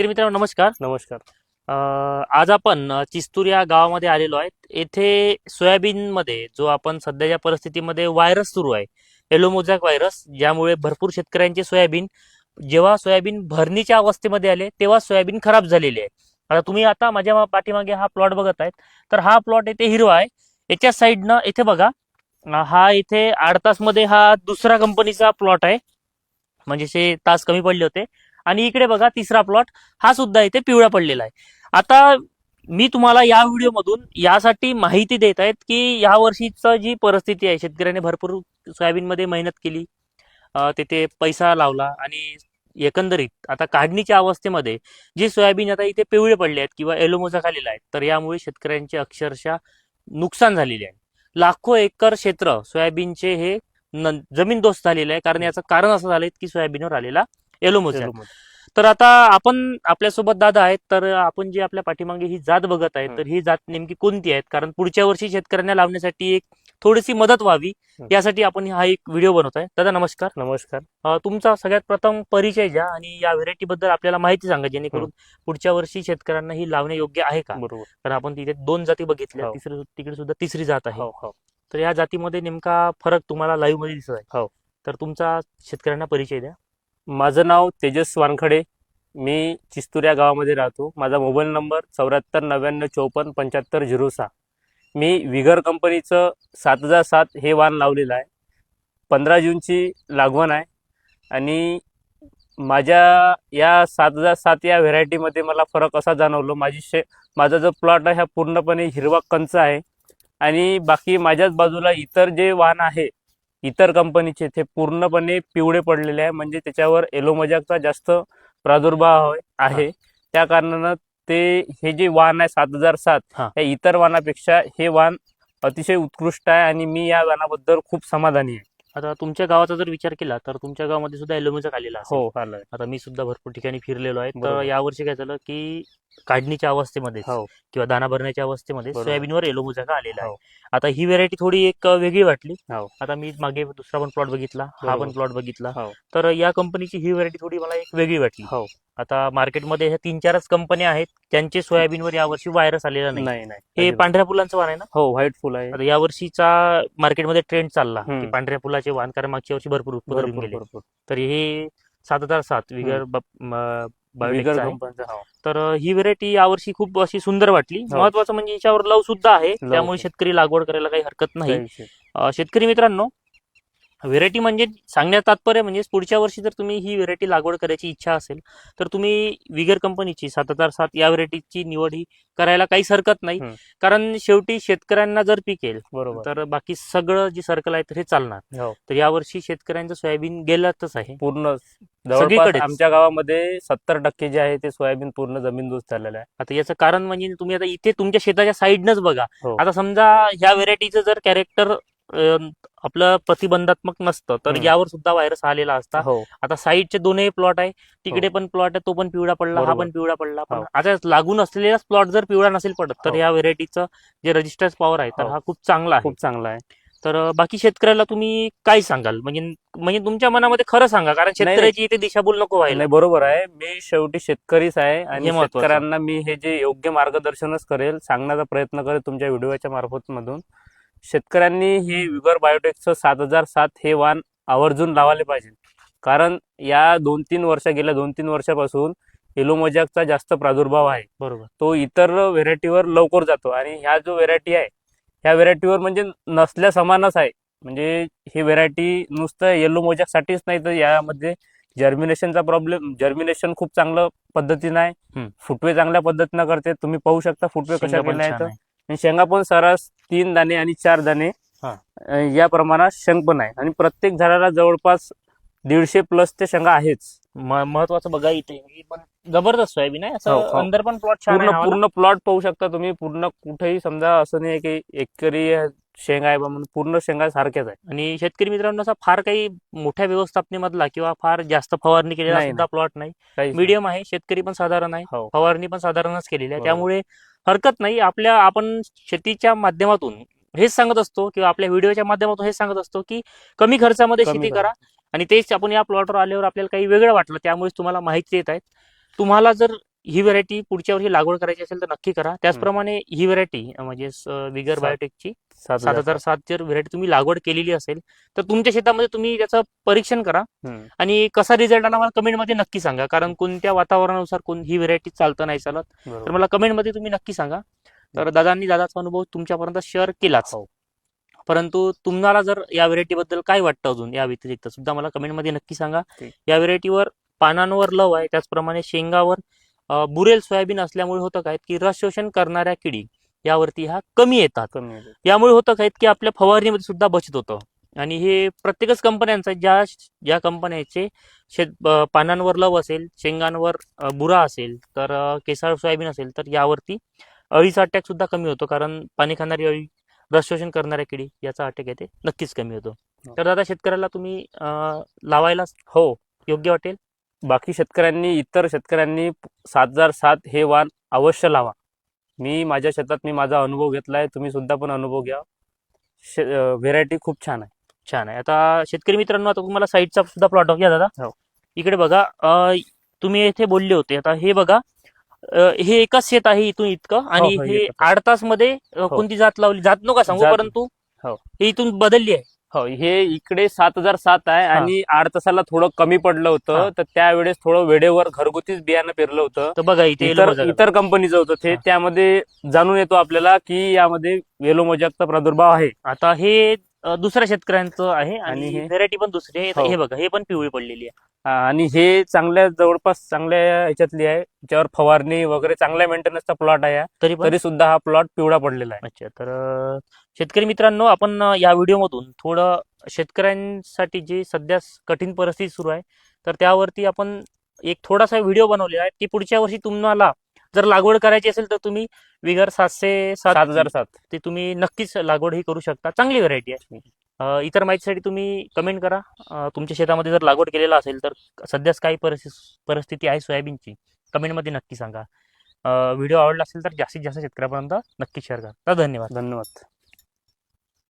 तर मित्रांनो नमस्कार. नमस्कार. आज आपण चिस्तूर या गावामध्ये आलेलो आहे येथे सोयाबीन मध्ये जो आपण सध्याच्या परिस्थितीमध्ये व्हायरस सुरू आहे एलोमोझॅक व्हायरस ज्यामुळे भरपूर शेतकऱ्यांचे सोयाबीन जेव्हा सोयाबीन भरणीच्या अवस्थेमध्ये आले तेव्हा सोयाबीन खराब झालेली आहे. आता तुम्ही आता माझ्या पाठीमागे हा प्लॉट बघत आहेत. तर हा प्लॉट येथे हिरवा आहे. याच्या साईडनं इथे बघा हा इथे आठ तासमध्ये हा दुसरा कंपनीचा प्लॉट आहे. म्हणजे तास कमी पडले होते. आणि इकडे बघा तिसरा प्लॉट हा सुद्धा इथे पिवळा पडलेला आहे. आता मी तुम्हाला या व्हिडिओमधून यासाठी माहिती देत आहेत की या वर्षीचं जी परिस्थिती आहे शेतकऱ्याने भरपूर सोयाबीनमध्ये मेहनत केली तिथे पैसा लावला आणि एकंदरीत आता काढणीच्या अवस्थेमध्ये जे सोयाबीन आता इथे पिवळे पडले आहेत किंवा एलोमोचा खालेला आहे तर यामुळे शेतकऱ्यांचे अक्षरशः नुकसान झालेले आहे. लाखो एकर क्षेत्र सोयाबीनचे हे जमीन जमीनदोस्त झालेले आहे कारण याचं कारण असं झालंय की सोयाबीनवर आलेला एलोमोझॅक. तर आता आपण आपल्यासोबत दादा आहेत तर आपण जी आपल्या पाठीमागे ही जात बघत आहे तर ही जात नेमकी कोणती आहे कारण पुढच्या वर्षी शेतकऱ्यांना लावण्यासाठी एक थोडीशी मदत व्हावी. यासाठी आपण हा एक व्हिडिओ बनवत आहे. दादा नमस्कार. नमस्कार. तुमचा सगळ्यात प्रथम परिचय द्या आणि या व्हेरायटी बद्दल आपल्याला माहिती सांगा जेणेकरून पुढच्या वर्षी शेतकऱ्यांना ही लावणे योग्य आहे का? बरोबर. कारण आपण तिथे दोन जाती बघितल्या हो. तिसरी तिकडे सुद्धा तिसरी जात आहे. हो हो. तर या जातीमध्ये नेमका फरक तुम्हाला लाईव्हमध्ये दिसत आहे. तर तुमचा शेतकऱ्यांना परिचय द्या. माझं नाव तेजस वानखडे. मी चिस्तूर या गावामध्ये राहतो. माझा मोबाईल नंबर चौऱ्याहत्तर नव्याण्णव चौपन्न पंच्याहत्तर झिरो सहा. मी विगर कंपनीचं सात हजार सात हे वाण लावलेलं आहे. पंधरा जूनची लागवण आहे. आणि माझ्या या सात हजार सात या व्हेरायटीमध्ये मला फरक असा जाणवलो. माझी शे माझा जो प्लॉट आहे हा पूर्णपणे हिरवा कंच आहे. आणि बाकी माझ्याच बाजूला इतर जे वाहन आहे इतर कंपनीचे ते पूर्णपणे पिवळे पडलेले आहे. म्हणजे त्याच्यावर एलोमोजॅकचा जास्त प्रादुर्भाव आहे त्या कारणानं ते हे जे वाहन आहे सात हजार सात हा. या इतर वाहनापेक्षा हे वाहन अतिशय उत्कृष्ट आहे आणि मी या वाहनाबद्दल खूप समाधानी आहे. आता तुमच्या गावाचा जर विचार केला तर तुमच्या गावामध्ये सुद्धा एलोमीचा आलेला हो आता मी सुद्धा भरपूर ठिकाणी फिरलेलो आहे. तर. यावर्षी काय झालं की काढणीच्या अवस्थेमध्ये हो. किंवा दाना भरण्याच्या अवस्थेमध्ये बरोबर. सोयाबीनवर एलोमुजाका आलेला आहे. हो. आता ही व्हेरायटी थोडी एक वेगळी वाटली. हो. आता मी मागे दुसरा पण प्लॉट बघितला हा बरोबर. पण प्लॉट बघितला. हो. तर या कंपनीची ही व्हेरायटी थोडी मला एक वेगळी वाटली. हो. आता मार्केटमध्ये ह्या तीन चारच कंपन्या आहेत ज्यांचे सोयाबीनवर यावर्षी व्हायरस आलेला नाही. नाही नाही. हे अजिबात. पांढऱ्या फुलांचं वाण आहे ना? हो व्हाईट फुल आहे. आता या वर्षीचा मार्केटमध्ये ट्रेंड चालला. की. पांढऱ्या फुलाचे वाण कारण मागच्या वर्षी भरपूर उत्पन्न भरपूर गेले भरपूर. तर हे सात हजार सात विगर कंपनीचा हो तर अ, ही व्हेरायटी यावर्षी खूप अशी सुंदर वाटली हो. महत्वाचं म्हणजे याच्यावर लव सुद्धा आहे त्यामुळे. शेतकरी लागवड करायला काही हरकत नाही काही विषय. अ, शेतकरी मित्रांनो व्हेरायटी म्हणजे सांगण्यात तात्पर्य म्हणजे पुढच्या वर्षी जर तुम्ही ही व्हेरायटी लागवड करायची इच्छा असेल तर तुम्ही विगर कंपनीची सात हजार सात या व्हेरायटीची निवड ही करायला काहीच हरकत नाही. कारण शेवटी शेतकऱ्यांना जर पिकेल बरोबर. तर बाकी सगळं जे सर्कल आहे तर हे चालणार. हो. तर यावर्षी शेतकऱ्यांचं सोयाबीन गेलाच आहे. पूर्ण जवळपास सगळीकडेच. आमच्या गावामध्ये सत्तर टक्के जे आहे ते सोयाबीन पूर्ण जमीनदोस्त झालेलं आहे. आता याचं कारण म्हणजे तुम्ही आता इथे तुमच्या शेताच्या साईडनच बघा. हो. आता समजा ह्या व्हेरायटीचं जर कॅरेक्टर आपलं प्रतिबंधात्मक नसतं तर. यावर सुद्धा व्हायरस आलेला असता हो आता साईडचे दोनही प्लॉट आहे तिकडे हो. पण प्लॉट आहे तो पण पिवळा पडला हा. पण पिवळा पडला पण हो. आता लागून असलेलाच प्लॉट जर पिवळा नसेल पडत तर हो. या व्हेरायटीचं जे रजिस्टर्स पॉवर आहे तर हो. खूप चांगला आहे खूप चांगला आहे तर बाकी शेतकऱ्याला तुम्ही काय सांगाल म्हणजे म्हणजे तुमच्या मनामध्ये खरं सांगा कारण. शेतकऱ्याची इथे दिशाभूल नको व्हायला नाही बरोबर आहे मी शेवटी शेतकरीच आहे आणि. शेतकऱ्यांना मी हे जे योग्य मार्गदर्शनच करेल सांगण्याचा प्रयत्न करेल तुमच्या व्हिडिओच्या मार्फत मधून शेतकऱ्यांनी हे विगर बायोटेकचं सात हजार सात हे वाण आवर्जून लावायला पाहिजे. कारण या दोन तीन वर्ष गेल्या दोन तीन वर्षापासून एलोमोजॅकचा जास्त प्रादुर्भाव आहे. बरोबर. तो इतर व्हेरायटीवर लवकर जातो आणि ह्या जो व्हेरायटी आहे ह्या व्हेरायटीवर म्हणजे नसल्या समानच आहे. म्हणजे ही व्हेरायटी नुसतं येलो मोजॅकसाठीच नाही तर यामध्ये जर्मिनेशनचा प्रॉब्लेम जर्मिनेशन खूप चांगलं पद्धतीनं आहे. फुटवे चांगल्या पद्धतीनं करते. तुम्ही पाहू शकता फुटवे कशा पण आहेत. आहे. आणि शेंगा पण सरास तीन दाणे आणि चार दाणे हा. या प्रमाणात शेंग पण आहे. आणि प्रत्येक झाडाला जवळपास दीडशे प्लसच्या शेंगा आहेच. महत्वाचं बघा इथे. ही पण जबरदस्त सोयाबीन आहे. हो, असं हो. अंदर पण प्लॉट छान पूर्ण. पूर्ण प्लॉट पाहू शकता तुम्ही. पूर्ण कुठेही समजा असं नाही की एकरी शेंगा आहे बा म्हणून. पूर्ण शेंगा सारख्याच आहे आणि शेतकरी मित्रांनो असा फार काही मोठ्या व्यवस्थापनेमधला किंवा फार जास्त फवारणी केलेला सुद्धा प्लॉट नाही. मीडियम आहे. शेतकरी पण साधारण आहे. हो. फवारणी पण साधारणच केलेली आहे. त्यामुळे हरकत नाही. आपल्या आपण शेतीच्या माध्यमातून हेच सांगत असतो किंवा आपल्या व्हिडिओच्या माध्यमातून हेच सांगत असतो की कमी खर्चामध्ये शेती. करा. आणि तेच आपण या प्लॉटवर आल्यावर आपल्याला काही वेगळं वाटलं त्यामुळेच तुम्हाला माहिती देत आहेत. तुम्हाला जर ही व्हरायटी पुढच्या वर्षी लागवड करायची असेल तर नक्की करा. त्याचप्रमाणे ही व्हरायटी म्हणजे सात- बायोटेकची सात हजार सात. जर व्हरायटी तुम्ही लागवड केलेली असेल तर तुमच्या शेतामध्ये तुम्ही त्याचं परीक्षण करा. आणि कसा रिझल्ट आला मला कमेंटमध्ये नक्की सांगा. कारण कोणत्या वातावरणानुसार कोण ही व्हरायटी चालतं नाही चालत. तर. मला कमेंटमध्ये तुम्ही नक्की सांगा. तर दादांनी दादाचा अनुभव तुमच्यापर्यंत शेअर केलाच. हो. परंतु तुम्हाला जर या व्हरायटी बद्दल काय वाटतं अजून या व्यतिरिक्त सुद्धा मला कमेंटमध्ये नक्की सांगा. या व्हरायटीवर पानांवर लव आहे त्याचप्रमाणे शेंगावर बुरेल सोयाबीन असल्यामुळे होतं काय की रस शोषण करणाऱ्या किडी यावरती ह्या कमी येतात. यामुळे होतं काय की आपल्या फवारणीमध्ये सुद्धा बचत होतं आणि हे प्रत्येकच कंपन्यांचं आहे. ज्या ज्या कंपन्याचे शेत पानांवर लव असेल शेंगांवर बुरा असेल तर केसाळ सोयाबीन असेल तर यावरती अळीचा अटॅक सुद्धा कमी होतो कारण पाणी खाणारी अळी रस शोषण करणाऱ्या किडी याचा अटॅक आहे ते नक्कीच कमी होतो हो. तर दादा शेतकऱ्याला तुम्ही लावायला हो योग्य वाटेल बाकी शेतकऱ्यांनी इतर शेतकऱ्यांनी सात हजार सात हे वाण अवश्य लावा. मी माझ्या शेतात मी माझा अनुभव घेतलाय तुम्ही सुद्धा पण अनुभव घ्या. व्हेरायटी खूप छान आहे. छान आहे. आता शेतकरी मित्रांनो आता तुम्हाला साईडचा सुद्धा प्लॉट घ्या दादा. हो. इकडे बघा तुम्ही इथे बोलले होते. आता हे बघा हे एकच शेत आहे इथून इतकं आणि हो, हे आठ तासमध्ये अं, कोणती जात लावली? जात नका सांगू परंतु हो. हे इथून बदलली आहे. हो हे इकडे सात हजार सात आहे आणि आठ तासाला थोडं कमी पडलं. होतं तर त्यावेळेस थोडं वेळेवर घरगुतीच बियाणं पेरलं होतं तर बघा इथे इतर. इतर कंपनीचं होतं ते. त्यामध्ये जाणून येतो आपल्याला की यामध्ये वेलो मोजॅकचा प्रादुर्भाव आहे आता हे दुसऱ्या शेतकऱ्यांचं आहे आणि आणि हे- व्हेरायटी पण दुसरी आहे. हो. हे बघा हे पण पिवळी पडलेली आहे. हा, आणि हे चांगल्या जवळपास चांगल्या ह्याच्यातली आहे. त्याच्यावर फवारणी वगैरे चांगल्या मेंटेनन्सचा प्लॉट आहे. हा. तरी पण? तरी सुद्धा हा प्लॉट पिवळा पडलेला आहे. अच्छा तर अं, शेतकरी मित्रांनो आपण अं, या व्हिडिओमधून थोडं शेतकऱ्यांसाठी जी सध्या स- कठीण परिस्थिती सुरू आहे तर त्यावरती आपण एक थोडासा व्हिडिओ बनवलेला आहे. की पुढच्या वर्षी तुम्हाला जर लागवड करायची असेल तर तुम्ही विगर सातशे सात सात हजार सात. ते तुम्ही नक्कीच लागवड ही करू शकता. चांगली व्हरायटी आहे. इतर माहितीसाठी तुम्ही कमेंट करा. तुमच्या शेतामध्ये जर लागवड केलेला असेल तर सध्याच काही परिस्थिती परिस्थिती आहे सोयाबीनची. कमेंटमध्ये नक्की सांगा. व्हिडिओ आवडला असेल तर जास्तीत जास्त शेतकऱ्यापर्यंत नक्की शेअर करा. धन्यवाद. धन्यवाद.